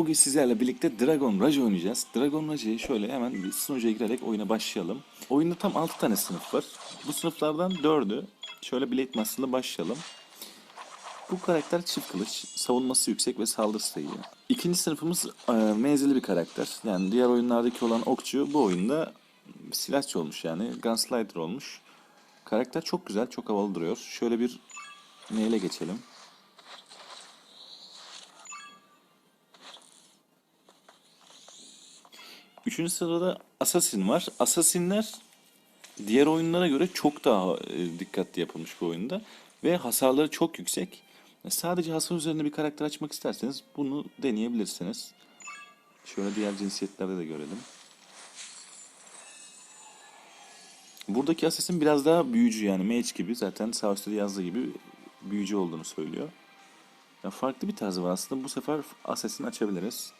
bugün sizlerle birlikte Dragon Rage oynayacağız. Dragon Rage'yi şöyle hemen bir sunucuya girerek oyuna başlayalım. Oyunda tam 6 tane sınıf var. Bu sınıflardan 4'ü şöyle Blade Master'la başlayalım. Bu karakter çift kılıç, savunması yüksek ve saldırısı da. İkinci sınıfımız e, menzilli bir karakter. Yani diğer oyunlardaki olan okçu bu oyunda silahçı olmuş yani Gunslider olmuş. Karakter çok güzel, çok havalı duruyor. Şöyle bir neyle geçelim. Üçüncü sırada Assassin var. Assassinler diğer oyunlara göre çok daha e, dikkatli yapılmış bu oyunda. Ve hasarları çok yüksek. Sadece hasar üzerine bir karakter açmak isterseniz bunu deneyebilirsiniz. Şöyle diğer cinsiyetlerde de görelim. Buradaki Assassin biraz daha büyücü yani mage gibi zaten sağ yazdığı gibi büyücü olduğunu söylüyor. Ya farklı bir tarzı var aslında bu sefer Assassin açabiliriz.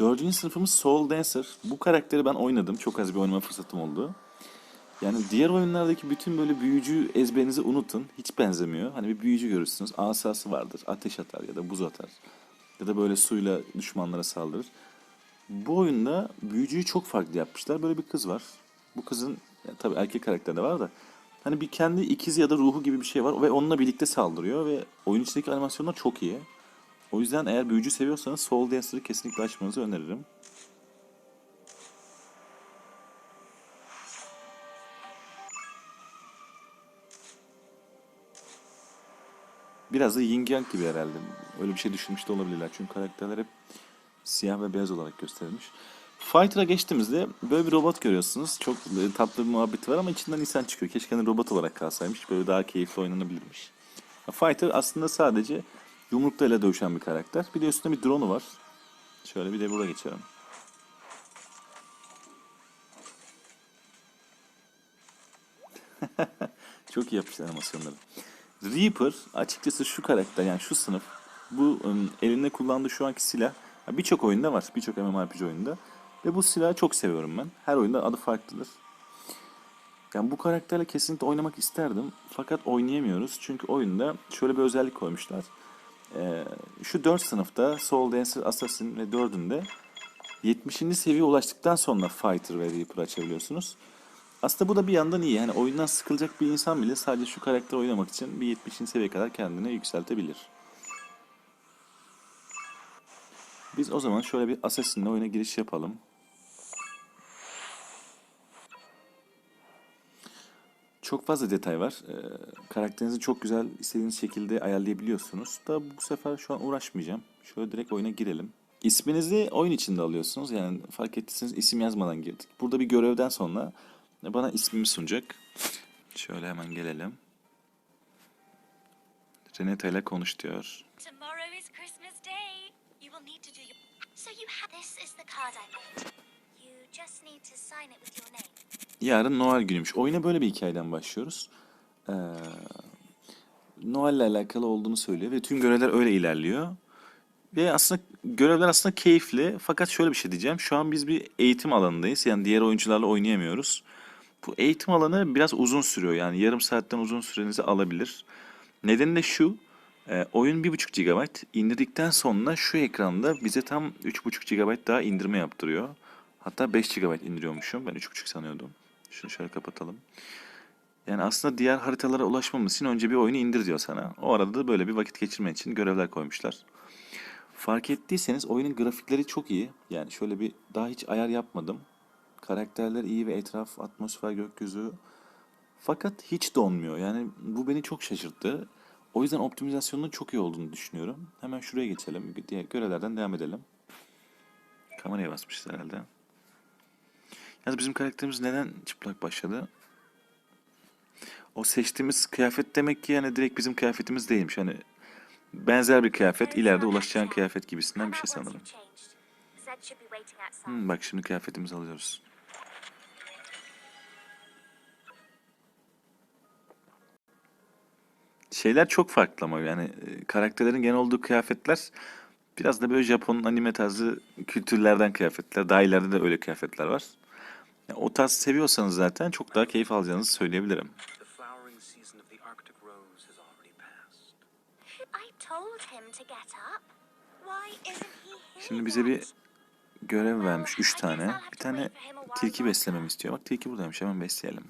Dördüncü sınıfımız Soul Dancer. Bu karakteri ben oynadım. Çok az bir oynama fırsatım oldu. Yani diğer oyunlardaki bütün böyle büyücü ezberinizi unutun. Hiç benzemiyor. Hani bir büyücü görürsünüz. Asası vardır. Ateş atar ya da buz atar. Ya da böyle suyla düşmanlara saldırır. Bu oyunda büyücüyü çok farklı yapmışlar. Böyle bir kız var. Bu kızın ya tabii erkek karakteri de var da hani bir kendi ikizi ya da ruhu gibi bir şey var ve onunla birlikte saldırıyor ve oyun içindeki animasyonlar çok iyi. O yüzden eğer büyücü seviyorsanız Soul Dancer'ı kesinlikle açmanızı öneririm. Biraz da Yin Yang gibi herhalde. Öyle bir şey düşünmüş de olabilirler. Çünkü karakterler hep siyah ve beyaz olarak gösterilmiş. Fighter'a geçtiğimizde böyle bir robot görüyorsunuz. Çok tatlı bir muhabbeti var ama içinden insan çıkıyor. Keşke hani robot olarak kalsaymış. Böyle daha keyifli oynanabilirmiş. Fighter aslında sadece yumruklarıyla dövüşen bir karakter. Bir de üstünde bir drone'u var. Şöyle bir de buraya geçelim. Çok iyi yapmışlar animasyonları. Reaper açıkçası şu karakter yani şu sınıf bu elinde kullandığı şu anki silah birçok oyunda var. Birçok MMORPG oyunda. Ve bu silahı çok seviyorum ben. Her oyunda adı farklıdır. Yani bu karakterle kesinlikle oynamak isterdim. Fakat oynayamıyoruz. Çünkü oyunda şöyle bir özellik koymuşlar. Ee, şu 4 sınıfta Soul Dancer, Assassin ve 4'ünde 70. seviyeye ulaştıktan sonra Fighter ve Reaper açabiliyorsunuz. Aslında bu da bir yandan iyi. Yani oyundan sıkılacak bir insan bile sadece şu karakteri oynamak için bir 70. seviyeye kadar kendini yükseltebilir. Biz o zaman şöyle bir Assassin'le oyuna giriş yapalım. Çok fazla detay var. Ee, karakterinizi çok güzel istediğiniz şekilde ayarlayabiliyorsunuz. Da bu sefer şu an uğraşmayacağım. Şöyle direkt oyuna girelim. İsminizi oyun içinde alıyorsunuz. Yani fark ettiyseniz isim yazmadan girdik. Burada bir görevden sonra bana ismimi sunacak. Şöyle hemen gelelim. Renata ile konuş diyor. Just need to sign it with your name. Yarın Noel günüymüş. Oyuna böyle bir hikayeden başlıyoruz. Ee, Noel'le alakalı olduğunu söylüyor ve tüm görevler öyle ilerliyor. Ve aslında görevler aslında keyifli. Fakat şöyle bir şey diyeceğim. Şu an biz bir eğitim alanındayız. Yani diğer oyuncularla oynayamıyoruz. Bu eğitim alanı biraz uzun sürüyor. Yani yarım saatten uzun sürenizi alabilir. Nedeni de şu. e, oyun 1.5 GB. indirdikten sonra şu ekranda bize tam 3.5 GB daha indirme yaptırıyor. Hatta 5 GB indiriyormuşum. Ben 3.5 sanıyordum. Şunu şöyle kapatalım. Yani aslında diğer haritalara ulaşmamız için önce bir oyunu indir diyor sana. O arada da böyle bir vakit geçirmen için görevler koymuşlar. Fark ettiyseniz oyunun grafikleri çok iyi. Yani şöyle bir daha hiç ayar yapmadım. Karakterler iyi ve etraf, atmosfer, gökyüzü. Fakat hiç donmuyor. Yani bu beni çok şaşırttı. O yüzden optimizasyonun çok iyi olduğunu düşünüyorum. Hemen şuraya geçelim. Diğer görevlerden devam edelim. Kameraya basmışız herhalde. Yalnız bizim karakterimiz neden çıplak başladı? O seçtiğimiz kıyafet demek ki yani direkt bizim kıyafetimiz değilmiş. Hani benzer bir kıyafet, ileride ulaşacağın kıyafet gibisinden bir şey sanırım. Hmm, bak şimdi kıyafetimizi alıyoruz. Şeyler çok farklı ama yani e, karakterlerin genel olduğu kıyafetler biraz da böyle Japon anime tarzı kültürlerden kıyafetler. Daha ileride de öyle kıyafetler var. Ya, o tarz seviyorsanız zaten çok daha keyif alacağınızı söyleyebilirim. Şimdi bize bir görev vermiş 3 tane. Bir tane tilki beslememi istiyor. Bak tilki buradaymış hemen besleyelim.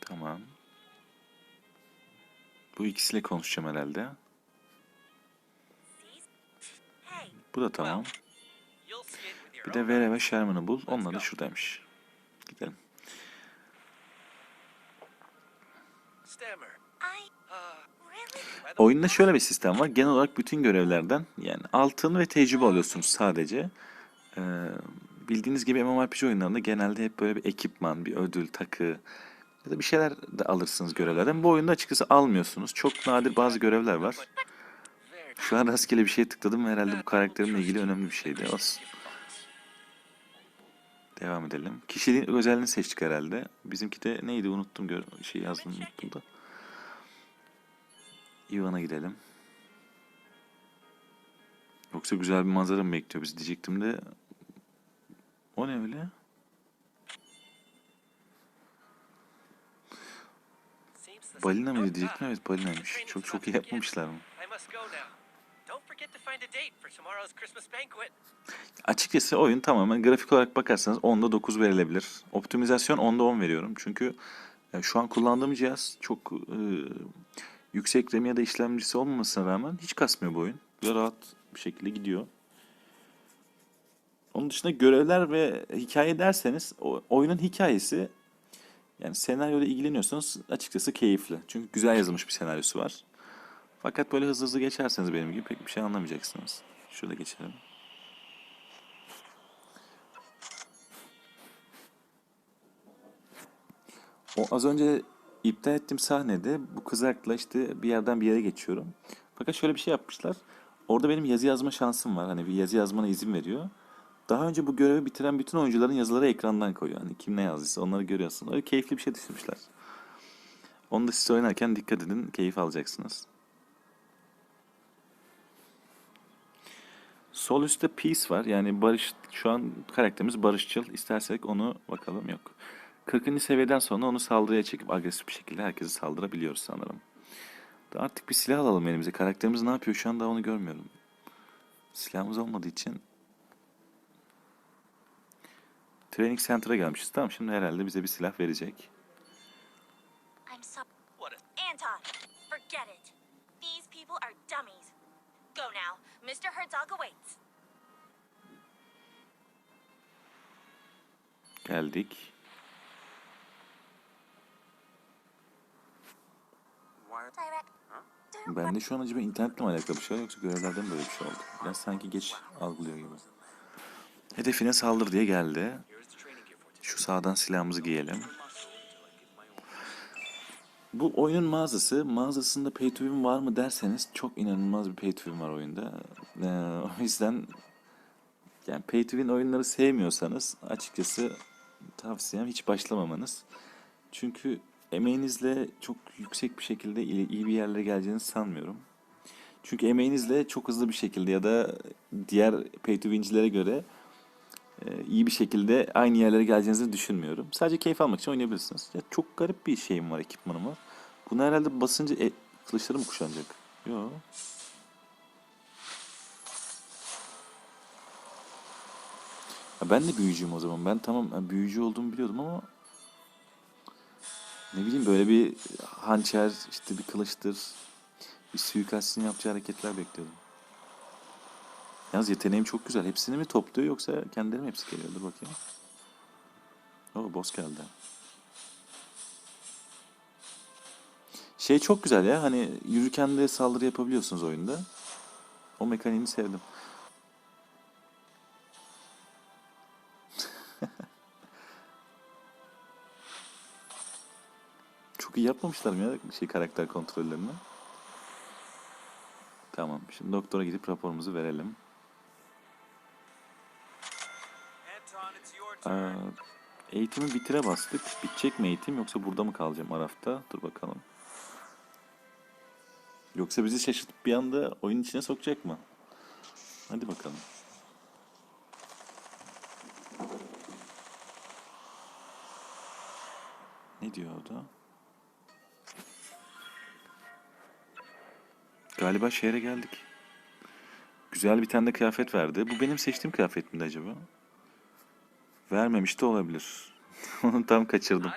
Tamam. Bu ikisiyle konuşacağım herhalde. Bu da tamam. Bir de Vera ve Sherman'ı bul. Onlar da şuradaymış. Gidelim. Oyunda şöyle bir sistem var. Genel olarak bütün görevlerden yani altın ve tecrübe alıyorsunuz sadece. Ee, bildiğiniz gibi MMORPG oyunlarında genelde hep böyle bir ekipman, bir ödül, takı ya da bir şeyler de alırsınız görevlerden. Bu oyunda açıkçası almıyorsunuz. Çok nadir bazı görevler var. Şu an rastgele bir şey tıkladım ve herhalde bu karakterimle ilgili önemli bir şeydi. Olsun. Devam edelim. Kişiliğin özelliğini seçtik herhalde. Bizimki de neydi unuttum. Gör şey yazdım unuttum da. Ivan'a gidelim. Yoksa güzel bir manzara mı bekliyor bizi diyecektim de. O ne öyle? Balina mıydı Oh, diyecektim. Evet balinaymış. Çok çok iyi yapmamışlar mı? Açıkçası oyun tamamen grafik olarak bakarsanız 10'da 9 verilebilir. Optimizasyon 10'da 10 veriyorum. Çünkü e, şu an kullandığım cihaz çok e, yüksek RAM ya da işlemcisi olmamasına rağmen hiç kasmıyor bu oyun. Ve rahat bir şekilde gidiyor. Onun dışında görevler ve hikaye derseniz oyunun hikayesi yani senaryoyla ilgileniyorsanız açıkçası keyifli. Çünkü güzel yazılmış bir senaryosu var. Fakat böyle hızlı hızlı geçerseniz benim gibi pek bir şey anlamayacaksınız. Şurada geçelim. O az önce iptal ettiğim sahnede bu kızakla işte bir yerden bir yere geçiyorum. Fakat şöyle bir şey yapmışlar. Orada benim yazı yazma şansım var. Hani bir yazı yazmana izin veriyor. Daha önce bu görevi bitiren bütün oyuncuların yazıları ekrandan koyuyor. Hani kim ne yazdıysa onları görüyorsun. Öyle keyifli bir şey düşünmüşler. Onu da siz oynarken dikkat edin. Keyif alacaksınız. Sol üstte peace var. Yani barış şu an karakterimiz barışçıl. İstersek onu bakalım yok. 40. seviyeden sonra onu saldırıya çekip agresif bir şekilde herkese saldırabiliyoruz sanırım. Da artık bir silah alalım elimize. Karakterimiz ne yapıyor şu an daha onu görmüyorum. Silahımız olmadığı için Training Center'a gelmişiz. Tamam şimdi herhalde bize bir silah verecek. I'm sorry. What a Anton, forget it. These people are dummies. Go now. Mr. Herzog awaits. Geldik. Don't Bende şu an acaba internetle mi alakalı bir şey yoksa görevlerden böyle bir şey oldu? Biraz sanki geç algılıyor gibi. Hedefine saldır diye geldi. Şu sağdan silahımızı giyelim. Bu oyunun mağazası. Mağazasında pay to win var mı derseniz çok inanılmaz bir pay to win var oyunda. Ee, o yüzden yani pay to win oyunları sevmiyorsanız açıkçası tavsiyem hiç başlamamanız. Çünkü emeğinizle çok yüksek bir şekilde iyi bir yerlere geleceğinizi sanmıyorum. Çünkü emeğinizle çok hızlı bir şekilde ya da diğer pay to win'cilere göre e, iyi bir şekilde aynı yerlere geleceğinizi düşünmüyorum. Sadece keyif almak için oynayabilirsiniz. Ya çok garip bir şeyim var, ekipmanım var. Bunu herhalde basınca e, kılıçları kuşanacak? Yok. Ya ben de büyücüyüm o zaman. Ben tamam ben büyücü olduğumu biliyordum ama ne bileyim böyle bir hançer, işte bir kılıçtır, bir suikastın yapacağı hareketler bekliyordum. Yalnız yeteneğim çok güzel. Hepsini mi topluyor yoksa kendileri mi hepsi geliyor? Dur bakayım. Oo boss geldi. Şey çok güzel ya hani yürürken de saldırı yapabiliyorsunuz oyunda. O mekaniğini sevdim. çok yapmamışlar mı ya şey karakter kontrollerini? Tamam. Şimdi doktora gidip raporumuzu verelim. Ee, eğitimi bitire bastık. Bitecek mi eğitim yoksa burada mı kalacağım Araf'ta? Dur bakalım. Yoksa bizi şaşırtıp bir anda oyun içine sokacak mı? Hadi bakalım. Ne diyor orada? Galiba şehre geldik. Güzel bir tane de kıyafet verdi. Bu benim seçtiğim kıyafet miydi acaba? Vermemiş de olabilir. Onu tam kaçırdım.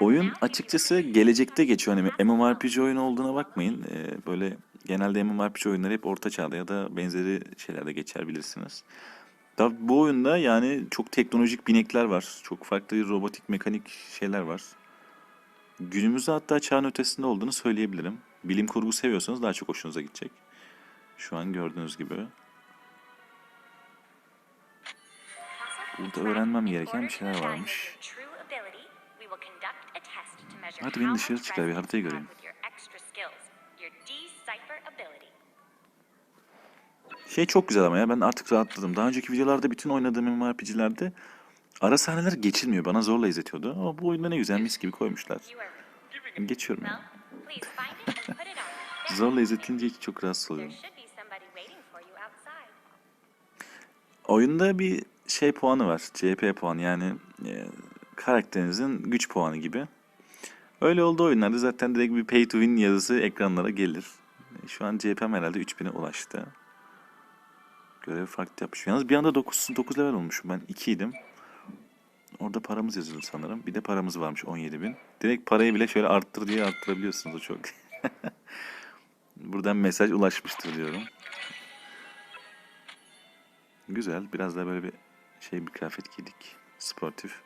Oyun açıkçası gelecekte geçiyor. Hani MMORPG oyunu olduğuna bakmayın. Ee, böyle genelde MMORPG oyunları hep orta çağda ya da benzeri şeylerde geçer bilirsiniz. Tabii bu oyunda yani çok teknolojik binekler var. Çok farklı robotik mekanik şeyler var. Günümüzde hatta çağın ötesinde olduğunu söyleyebilirim. Bilim kurgu seviyorsanız daha çok hoşunuza gidecek. Şu an gördüğünüz gibi. Burada öğrenmem gereken bir şeyler varmış. Hadi beni dışarı çıkar, bir haritayı göreyim. Şey çok güzel ama ya ben artık rahatladım. Daha önceki videolarda bütün oynadığım MMORPG'lerde ara sahneler geçilmiyor. Bana zorla izletiyordu. Ama bu oyunda ne güzel mis gibi koymuşlar. Geçiyorum ya. Zorla izletince çok rahatsız oluyorum. Oyunda bir şey puanı var. CP puanı yani e, karakterinizin güç puanı gibi. Öyle olduğu oyunlarda zaten direkt bir pay to win yazısı ekranlara gelir. E, Şu an CP'm herhalde 3000'e ulaştı. Görev farklı yapmış. Yalnız bir anda 9, 9 level olmuşum. Ben 2 idim. Orada paramız yazıyordu sanırım. Bir de paramız varmış 17.000. Direkt parayı bile şöyle arttır diye arttırabiliyorsunuz o çok. Buradan mesaj ulaşmıştır diyorum. Güzel. Biraz da böyle bir şey bir kıyafet giydik. Sportif.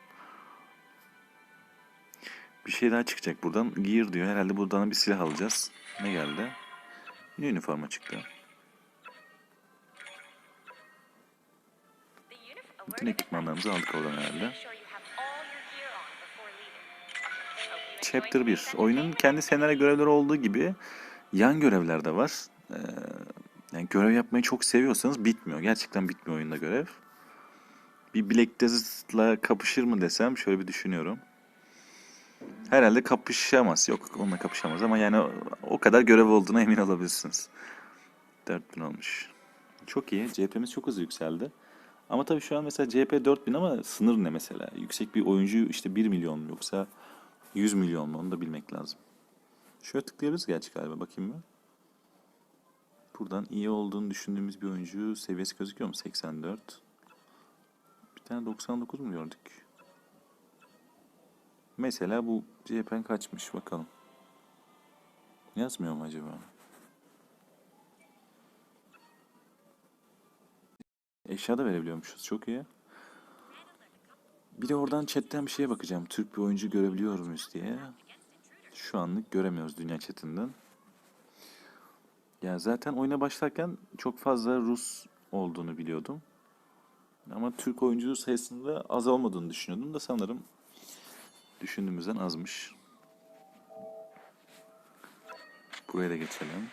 Bir şey daha çıkacak buradan. Gear diyor. Herhalde buradan bir silah alacağız. Ne geldi? Üniforma çıktı. Bütün ekipmanlarımızı aldık oradan herhalde. Chapter 1. Oyunun kendi senaryo görevleri olduğu gibi yan görevler de var. Ee, yani görev yapmayı çok seviyorsanız bitmiyor. Gerçekten bitmiyor oyunda görev. Bir Black Desert'la kapışır mı desem şöyle bir düşünüyorum. Herhalde kapışamaz. Yok onunla kapışamaz ama yani o, kadar görev olduğuna emin olabilirsiniz. 4000 olmuş. Çok iyi. CHP'miz çok hızlı yükseldi. Ama tabii şu an mesela CHP 4000 ama sınır ne mesela? Yüksek bir oyuncu işte 1 milyon yoksa 100 milyon mu onu da bilmek lazım. Şöyle tıklayabiliriz gerçi galiba bakayım mı? Buradan iyi olduğunu düşündüğümüz bir oyuncu seviyesi gözüküyor mu? 84. Bir tane 99 mu gördük? Mesela bu CHP'n kaçmış bakalım. Yazmıyor mu acaba? Eşya da verebiliyormuşuz. Çok iyi. Bir de oradan chatten bir şeye bakacağım. Türk bir oyuncu görebiliyor muyuz diye. Şu anlık göremiyoruz dünya chatinden. Ya zaten oyuna başlarken çok fazla Rus olduğunu biliyordum. Ama Türk oyuncu sayısında az olmadığını düşünüyordum da sanırım düşündüğümüzden azmış. Buraya da geçelim.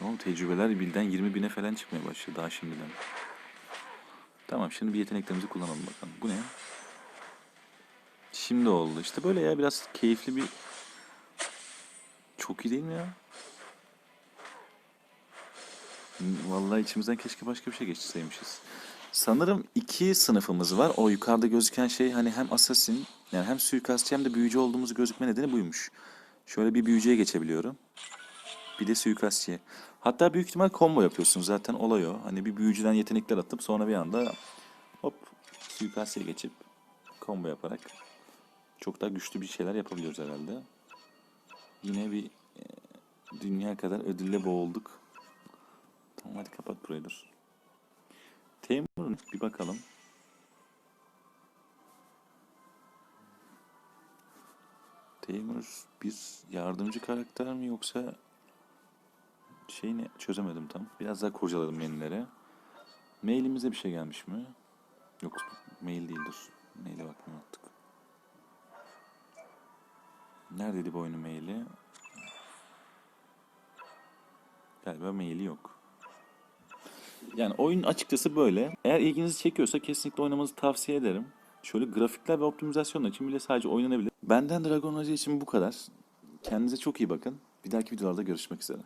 Oğlum tecrübeler bilden 20 bine falan çıkmaya başladı daha şimdiden. Tamam şimdi bir yeteneklerimizi kullanalım bakalım. Bu ne? Şimdi oldu. İşte böyle ya biraz keyifli bir... Çok iyi değil mi ya? Vallahi içimizden keşke başka bir şey geçseymişiz. Sanırım iki sınıfımız var. O yukarıda gözüken şey hani hem assassin yani hem suikastçı hem de büyücü olduğumuzu gözükme nedeni buymuş. Şöyle bir büyücüye geçebiliyorum. Bir de suikastçıya. Hatta büyük ihtimal combo yapıyorsunuz zaten olay o. Hani bir büyücüden yetenekler atıp sonra bir anda hop suikastçıya geçip combo yaparak çok daha güçlü bir şeyler yapabiliyoruz herhalde. Yine bir e, dünya kadar ödülle boğulduk. Tamam hadi kapat burayı dur. Teymur bir bakalım. Teymur bir yardımcı karakter mi yoksa şeyini çözemedim tam. Biraz daha kurcaladım menülere. Mailimize bir şey gelmiş mi? Yok mail değildir. Maile bakmaya attık. Neredeydi bu oyunun maili? Galiba maili yok. Yani oyun açıkçası böyle. Eğer ilginizi çekiyorsa kesinlikle oynamanızı tavsiye ederim. Şöyle grafikler ve optimizasyon için bile sadece oynanabilir. Benden Dragon Age için bu kadar. Kendinize çok iyi bakın. Bir dahaki videolarda görüşmek üzere.